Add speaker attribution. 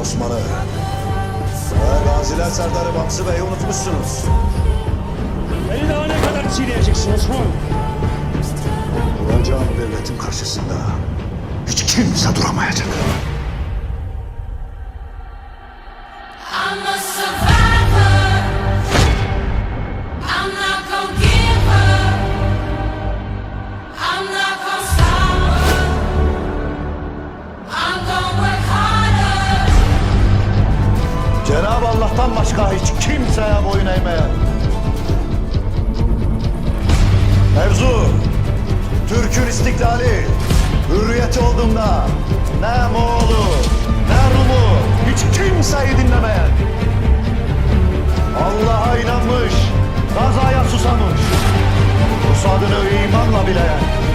Speaker 1: Osman'ı. Ve Gaziler Serdarı Bamsı Bey'i unutmuşsunuz.
Speaker 2: Beni daha ne kadar çiğneyeceksin Osman?
Speaker 1: Duracağım devletin karşısında hiç kimse duramayacak. Allah'tan başka hiç kimseye boyun eğmeyen. Mevzu, Türk'ün istiklali, hürriyeti olduğunda ne Moğol'u, ne Rum'u, hiç kimseyi dinlemeyen. Allah'a inanmış, gazaya susamış, Rusadını imanla bileyen.